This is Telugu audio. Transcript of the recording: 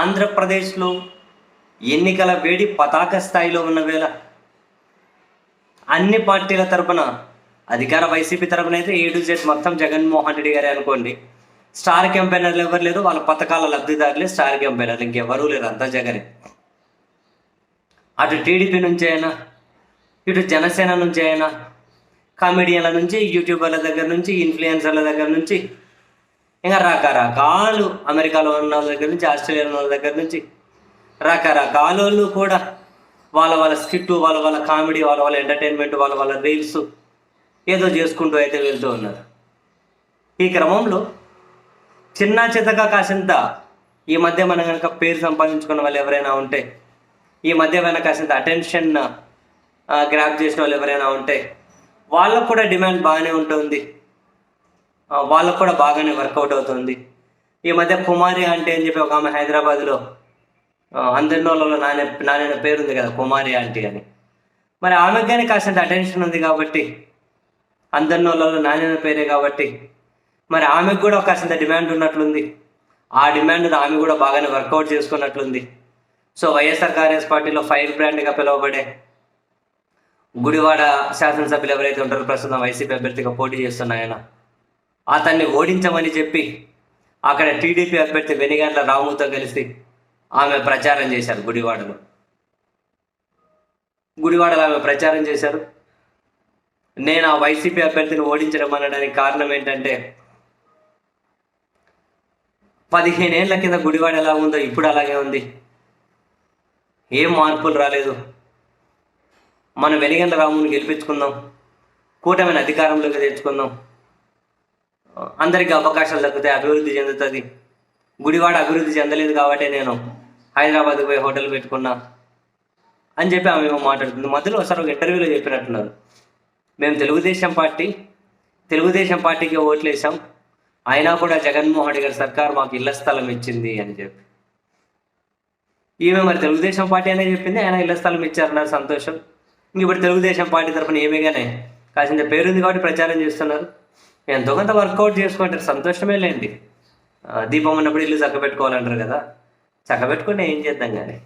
ఆంధ్రప్రదేశ్లో ఎన్నికల వేడి పతాక స్థాయిలో ఉన్న వేళ అన్ని పార్టీల తరపున అధికార వైసీపీ తరపున అయితే ఏడు జెడ్ మొత్తం జగన్మోహన్ రెడ్డి గారే అనుకోండి. స్టార్ క్యాంపెయినర్లు ఎవరు లేరు వాళ్ళ పథకాల లబ్ధిదారులే స్టార్ క్యాంపెయినర్లు ఇంకెవరూ లేరు అంతా జగనే. అటు టీడీపీ నుంచి అయినా ఇటు జనసేన నుంచి అయినా కామెడియన్ల నుంచి యూట్యూబర్ల దగ్గర నుంచి ఇన్ఫ్లుయెన్సర్ల దగ్గర నుంచి ఇంకా రకరకాలు అమెరికాలో ఉన్న వాళ్ళ దగ్గర నుంచి ఆస్ట్రేలియాలో ఉన్న వాళ్ళ దగ్గర నుంచి రకరకాల వాళ్ళు కూడా వాళ్ళ వాళ్ళ స్కిట్ వాళ్ళ వాళ్ళ కామెడీ వాళ్ళ వాళ్ళ ఎంటర్టైన్మెంట్ వాళ్ళ వాళ్ళ రీల్స్ ఏదో చేసుకుంటూ అయితే వెళ్తూ ఉన్నారు. ఈ క్రమంలో చిన్న చితక కాసింత ఈ మధ్య మనం కనుక పేరు సంపాదించుకున్న వాళ్ళు ఎవరైనా ఉంటే ఈ మధ్య వెనక కాసింత అటెన్షన్ గ్రాప్ చేసిన వాళ్ళు ఎవరైనా ఉంటే వాళ్ళకు కూడా డిమాండ్ బాగానే ఉంటుంది. వాళ్ళకు కూడా బాగానే వర్కౌట్ అవుతుంది. ఈ మధ్య కుమారి అంటే అని చెప్పి ఒక ఆమె హైదరాబాద్లో అందరినోళ్ళలో నానే నాన్న పేరుంది కదా కుమారి ఆంటీ అని. మరి ఆమెకు కానీ కాసింత అటెన్షన్ ఉంది కాబట్టి అందరినోళ్ళలో నాణ్యత పేరే కాబట్టి మరి ఆమెకు కూడా ఒక డిమాండ్ ఉన్నట్లుంది. ఆ డిమాండ్ ఆమె కూడా బాగానే వర్కౌట్ చేసుకున్నట్లుంది. సో వైఎస్ఆర్ కాంగ్రెస్ పార్టీలో ఫైర్ బ్రాండ్గా పిలువబడే గుడివాడ శాసనసభ్యులు ఎవరైతే ఉంటారో ప్రస్తుతం వైసీపీ అభ్యర్థిగా పోటీ చేస్తున్న ఆయన. అతన్ని ఓడించమని చెప్పి అక్కడ టీడీపీ అభ్యర్థి వెనిగండ్ల రాముతో కలిసి ఆమె ప్రచారం చేశారు గుడివాడలో. గుడివాడలో ఆమె ప్రచారం చేశారు. నేను ఆ వైసీపీ అభ్యర్థిని ఓడించడం అనడానికి కారణం ఏంటంటే పదిహేను ఏళ్ళ కింద గుడివాడ ఎలా ఉందో ఇప్పుడు అలాగే ఉంది. ఏం మార్పులు రాలేదు. మనం వెలిగండ్ల రాముని గెలిపించుకుందాం. కూటమిని అధికారంలోకి తెచ్చుకుందాం. అందరికీ అవకాశాలు దక్కుతాయి అభివృద్ధి చెందుతుంది. గుడివాడ అభివృద్ధి చెందలేదు కాబట్టి నేను హైదరాబాద్కి పోయి హోటల్ పెట్టుకున్నా అని చెప్పి ఆమె మాట్లాడుతుంది. మధ్యలో ఒకసారి ఒక ఇంటర్వ్యూలో చెప్పినట్టున్నారు. మేము తెలుగుదేశం పార్టీ తెలుగుదేశం పార్టీకి ఓట్లేసాం. అయినా కూడా జగన్మోహన్ రెడ్డి గారి సర్కార్ మాకు ఇళ్ళ స్థలం ఇచ్చింది అని చెప్పి. ఈమె మరి తెలుగుదేశం పార్టీ అనే చెప్పింది ఆయన ఇళ్ళ స్థలం ఇచ్చారన్నారు సంతోషం. ఇంక ఇప్పుడు తెలుగుదేశం పార్టీ తరఫున ఏమేగానే కాసింత పేరుంది కాబట్టి ప్రచారం చేస్తున్నారు. ఎంతో కొంత వర్కౌట్ చేసుకుంటారు. సంతోషమే లేండి. దీపం ఉన్నప్పుడు ఇల్లు చక్కబెట్టుకోవాలంటారు కదా. చక్కబెట్టుకుని ఏం చేద్దాం కానీ?